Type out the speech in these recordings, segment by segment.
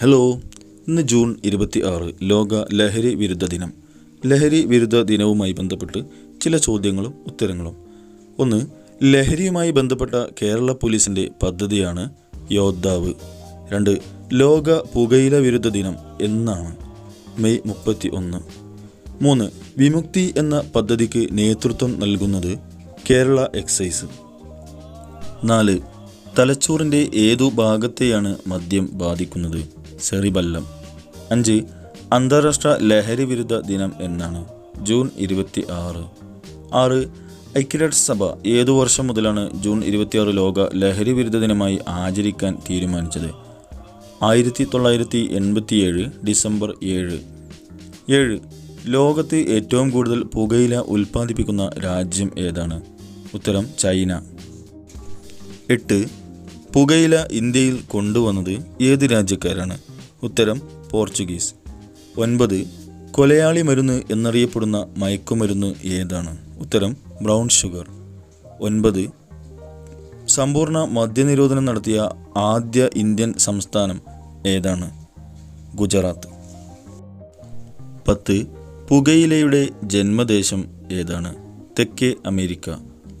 Hello ഇന്ന് June ഇരുപത്തി ആറ് ലോക ലഹരി വിരുദ്ധ ദിനം. ലഹരി വിരുദ്ധ ദിനവുമായി ബന്ധപ്പെട്ട് ചില ചോദ്യങ്ങളും ഉത്തരങ്ങളും. ഒന്ന് ലഹരിയുമായി ബന്ധപ്പെട്ട കേരള പോലീസിന്റെ പദ്ധതിയാണ് യോദ്ധാവ്. രണ്ട് ലോക പുകയില വിരുദ്ധ ദിനം എന്നാണ്. മെയ് മുപ്പത്തി ഒന്ന് മൂന്ന് വിമുക്തി എന്ന പദ്ധതിക്ക് നേതൃത്വം നൽകുന്നത് കേരള എക്സൈസ്. നാല് തലച്ചോറിന്റെ ഏതു ഭാഗത്തെയാണ് മദ്യം ബാധിക്കുന്നത്? സെറിബല്ലം. അഞ്ച് അന്താരാഷ്ട്ര ലഹരി വിരുദ്ധ ദിനം എന്നാണ്. ജൂൺ ഇരുപത്തി ആറ് ആറ് ഐക്യരാഷ്ട്രസഭ ഏതു വർഷം മുതലാണ് ജൂൺ ഇരുപത്തിയാറ് ലോക ലഹരി വിരുദ്ധ ദിനമായി ആചരിക്കാൻ തീരുമാനിച്ചത്? ആയിരത്തി തൊള്ളായിരത്തി എൺപത്തിയേഴ് ഡിസംബർ ഏഴ്. ഏഴ് ലോകത്ത് ഏറ്റവും കൂടുതൽ പുകയില ഉൽപ്പാദിപ്പിക്കുന്ന രാജ്യം ഏതാണ്? ഉത്തരം ചൈന. എട്ട് പുകയില ഇന്ത്യയിൽ കൊണ്ടുവന്നത് ഏത് രാജ്യക്കാരാണ്? ഉത്തരം പോർച്ചുഗീസ്. ഒൻപത് കൊലയാളി മരുന്ന് എന്നറിയപ്പെടുന്ന മയക്കുമരുന്ന് ഏതാണ്? ഉത്തരം ബ്രൗൺ ഷുഗർ. ഒൻപത് സമ്പൂർണ മദ്യനിരോധനം നടത്തിയ ആദ്യ ഇന്ത്യൻ സംസ്ഥാനം ഏതാണ്? ഗുജറാത്ത്. പത്ത് പുകയിലയുടെ ജന്മദേശം ഏതാണ്? തെക്കേ അമേരിക്ക.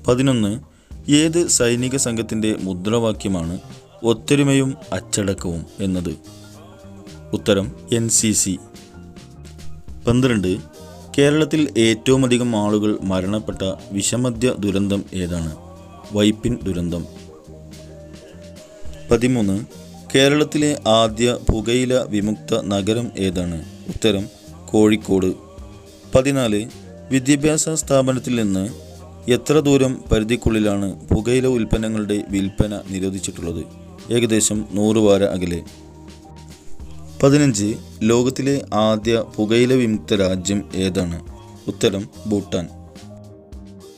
പതിനൊന്ന് ഏത് സൈനിക സംഘത്തിന്റെ മുദ്രാവാക്യമാണ് ഒത്തൊരുമയും അച്ചടക്കവും എന്നത്? ഉത്തരം എൻ സി സി. പന്ത്രണ്ട് കേരളത്തിൽ ഏറ്റവും അധികം ആളുകൾ മരണപ്പെട്ട വിഷമദ്യ ദുരന്തം ഏതാണ്? വൈപ്പിൻ ദുരന്തം. പതിമൂന്ന് കേരളത്തിലെ ആദ്യ പുകയില വിമുക്ത നഗരം ഏതാണ്? ഉത്തരം കോഴിക്കോട്. പതിനാല് വിദ്യാഭ്യാസ സ്ഥാപനത്തിൽ നിന്ന് എത്ര ദൂരം പരിധിക്കുള്ളിലാണ് പുകയില ഉൽപ്പന്നങ്ങളുടെ വിൽപ്പന നിരോധിച്ചിട്ടുള്ളത്? ഏകദേശം നൂറ് വാര അകലെ. പതിനഞ്ച്. ലോകത്തിലെ ആദ്യ പുകയില വിമുക്ത രാജ്യം ഏതാണ്? ഉത്തരം ഭൂട്ടാൻ.